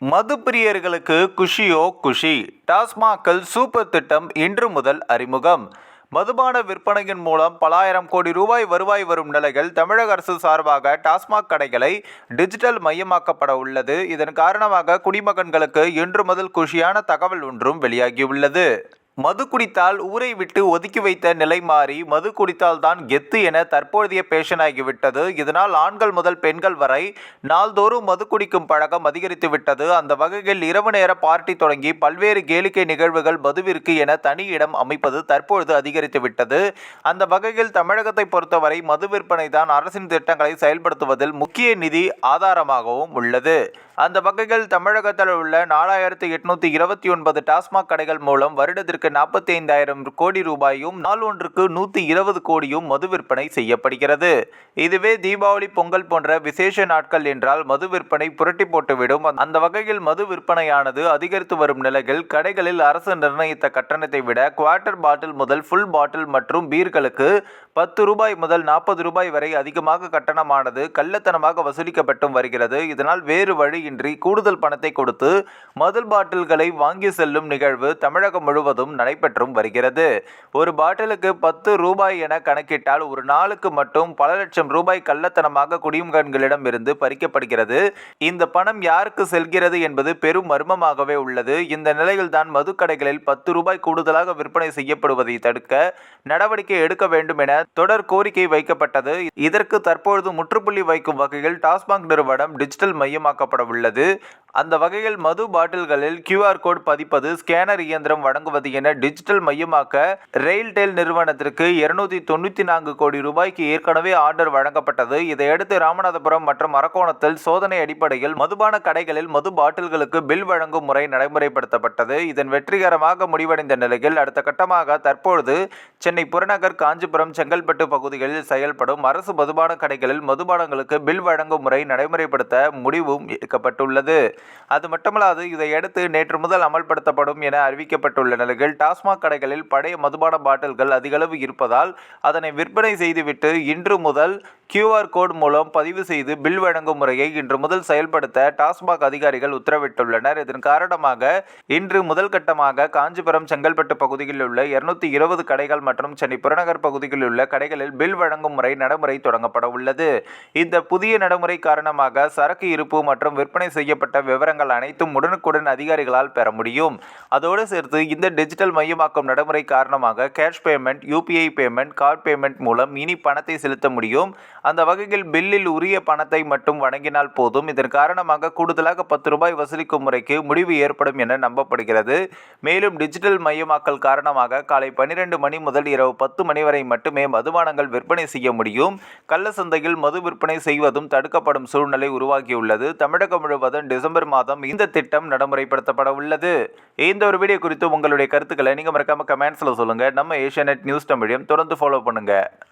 மது பிரியர்களுக்கு குஷியோ குஷி. டாஸ்மாகில் super திட்டம் இன்று முதல் அறிமுகம். மதுபான விற்பனையின் மூலம் பலாயிரம் கோடி ரூபாய் வருவாய் வரும் நிலையில் தமிழக அரசு சார்பாக டாஸ்மாக் கடைகளை டிஜிட்டல் மையமாக்கப்பட உள்ளது. இதன் காரணமாக குடிமகன்களுக்கு இன்று முதல் குஷியான தகவல் ஒன்றும் வெளியாகியுள்ளது. மது குடித்தால் ஊரை விட்டு ஒதுக்கி வைத்த நிலை மாறி மது குடித்தால் தான் கெத்து என தற்போதைய பேஷன் ஆகிவிட்டது இதனால் ஆண்கள் முதல் பெண்கள் வரை நாள்தோறும் மது குடிக்கும் பழக்கம் அதிகரித்து விட்டது. அந்த வகையில் இரவு நேர பார்ட்டி தொடங்கி பல்வேறு கேளிக்கை நிகழ்வுகள் மதுவிற்கு என தனி இடம் அமைப்பது தற்பொழுது அதிகரித்து விட்டது. அந்த வகையில் தமிழகத்தை பொறுத்தவரை மது விற்பனை தான் அரசின் திட்டங்களை செயல்படுத்துவதில் முக்கிய நிதி ஆதாரமாகவும் உள்ளது. அந்த வகையில் தமிழகத்தில் உள்ள நாலாயிரத்து எட்நூத்தி இருபத்தி ஒன்பது டாஸ்மாக் கடைகள் மூலம் வருடத்திற்கு நாற்பத்தி ஐந்தாயிரம் கோடி ரூபாயும் நாள் ஒன்றுக்கு நூற்றி இருபது கோடியும் மது விற்பனை செய்யப்படுகிறது. இதுவே தீபாவளி பொங்கல் போன்ற விசேஷ நாட்கள் என்றால் மது விற்பனை புரட்டி போட்டுவிடும். அந்த வகையில் மது விற்பனையானது அதிகரித்து வரும் நிலையில் கடைகளில் அரசு நிர்ணயித்த கட்டணத்தை விட குவார்ட்டர் பாட்டில் முதல் ஃபுல் பாட்டில் மற்றும் பீர்களுக்கு பத்து ரூபாய் முதல் நாற்பது ரூபாய் வரை அதிகமாக கட்டணமானது கள்ளத்தனமாக வசூலிக்கப்பட்டும் வருகிறது. இதனால் வேறு வழியின்றி கூடுதல் பணத்தை கொடுத்து மதுள் பாட்டில்களை வாங்கி செல்லும் நிகழ்வு தமிழகம் முழுவதும் நடைபெற்றும் வருகிறது. ஒரு பாட்டிலுக்கு பத்து ரூபாய் என கணக்கிட்டால் ஒரு நாளுக்கு மட்டும் பல லட்சம் ரூபாய் கள்ளத்தனமாக குடிமகன்களிடம் இருந்து பறிக்கப்படுகிறது. இந்த பணம் யாருக்கு செல்கிறது என்பது பெரும் மர்மமாகவே உள்ளது. இந்த நிலையில்தான் மதுக்கடைகளில் பத்து ரூபாய் கூடுதலாக விற்பனை செய்யப்படுவதை தடுக்க நடவடிக்கை எடுக்க வேண்டும் என தொடர் கோரிக்கை வைக்கப்பட்டது. இதற்கு தற்பொழுது முற்றுப்புள்ளி வைக்கும் வகையில் டாஸ்மாக் நிறுவனம் டிஜிட்டல் மையமாக்கப்பட உள்ளது. அந்த வகையில் மது பாட்டில்களில் கியூஆர் கோட் பதிப்பது ஸ்கேனர் இயந்திரம் வழங்குவது என டிஜிட்டல் மையமாக்க ரெயில்டெல் நிறுவனத்திற்கு இருநூத்தி தொண்ணூற்றி நான்கு கோடி ரூபாய்க்கு ஏற்கனவே ஆர்டர் வழங்கப்பட்டது. இதையடுத்து ராமநாதபுரம் மற்றும் அரக்கோணத்தில் சோதனை அடிப்படையில் மதுபான கடைகளில் மது பாட்டில்களுக்கு பில் வழங்கும் முறை நடைமுறைப்படுத்தப்பட்டது. இதன் வெற்றிகரமாக முடிவடைந்த நிலையில் அடுத்த கட்டமாக தற்பொழுது சென்னை புறநகர் காஞ்சிபுரம் செங்கல்பட்டு பகுதிகளில் செயல்படும் அரசு மதுபான கடைகளில் மதுபானங்களுக்கு பில் வழங்கும் முறை நடைமுறைப்படுத்த முடிவும் எடுக்கப்பட்டுள்ளது. அது மட்டுமல்லாது இதையடுத்து நேற்று முதல் அமல்படுத்தப்படும் என அறிவிக்கப்பட்டுள்ள நிலையில் டாஸ்மாக் கடைகளில் பழைய மதுபான பாட்டில்கள் அதிகளவு இருப்பதால் அதனை விற்பனை செய்துவிட்டு இன்று முதல் கியூஆர் கோட் மூலம் பதிவு செய்து பில் வழங்கும் முறையை இன்று முதல் செயல்படுத்த டாஸ்மாக் அதிகாரிகள் உத்தரவிட்டுள்ளனர். இதன் காரணமாக இன்று முதல் கட்டமாக காஞ்சிபுரம் செங்கல்பட்டு பகுதியில் உள்ள இருநூத்தி இருபது கடைகள் மற்றும் சென்னை புறநகர் பகுதியில் உள்ள கடைகளில் பில் வழங்கும் முறை நடைமுறை தொடங்கப்பட உள்ளது. இந்த புதிய நடைமுறை காரணமாக சரக்கு இருப்பு மற்றும் விற்பனை செய்யப்பட்ட விவரங்கள் அனைத்தும் உடனுக்குடன் அதிகாரிகளால் பெற முடியும். அதோடு சேர்த்து இந்த டிஜிட்டல் மையமாக்கும் நடைமுறை காரணமாக cash payment UPI payment card payment மூலம் இனி பணத்தை செலுத்த முடியும். அந்த வகையில் பில்லில் உரிய பணத்தை மட்டும் வழங்கினால் போதும். இதன் காரணமாக கூடுதலாக பத்து ரூபாய் வசூலிக்கும் முறைக்கு முடிவு ஏற்படும் என நம்பப்படுகிறது. மேலும் டிஜிட்டல் மையமாக்கல் காரணமாக காலை பனிரெண்டு மணி முதல் இரவு பத்து மணி வரை மட்டுமே மதுபானங்கள் விற்பனை செய்ய முடியும். கள்ள சந்தையில் மது விற்பனை செய்வதும் தடுக்கப்படும் சூழ்நிலை உருவாகியுள்ளது. தமிழகம் முழுவதும் டிசம்பர் மாதம் இந்த திட்டம் நடைமுறைப்படுத்தப்பட உள்ளது. இந்த ஒரு வீடியோ குறித்து உங்களுடைய கருத்துக்களை நீங்கள் மறக்காமல் கமெண்ட்ஸில் சொல்லுங்கள் நம்ம ஏஷியா நியூஸ் தமிழையும் தொடர்ந்து ஃபாலோ பண்ணுங்கள்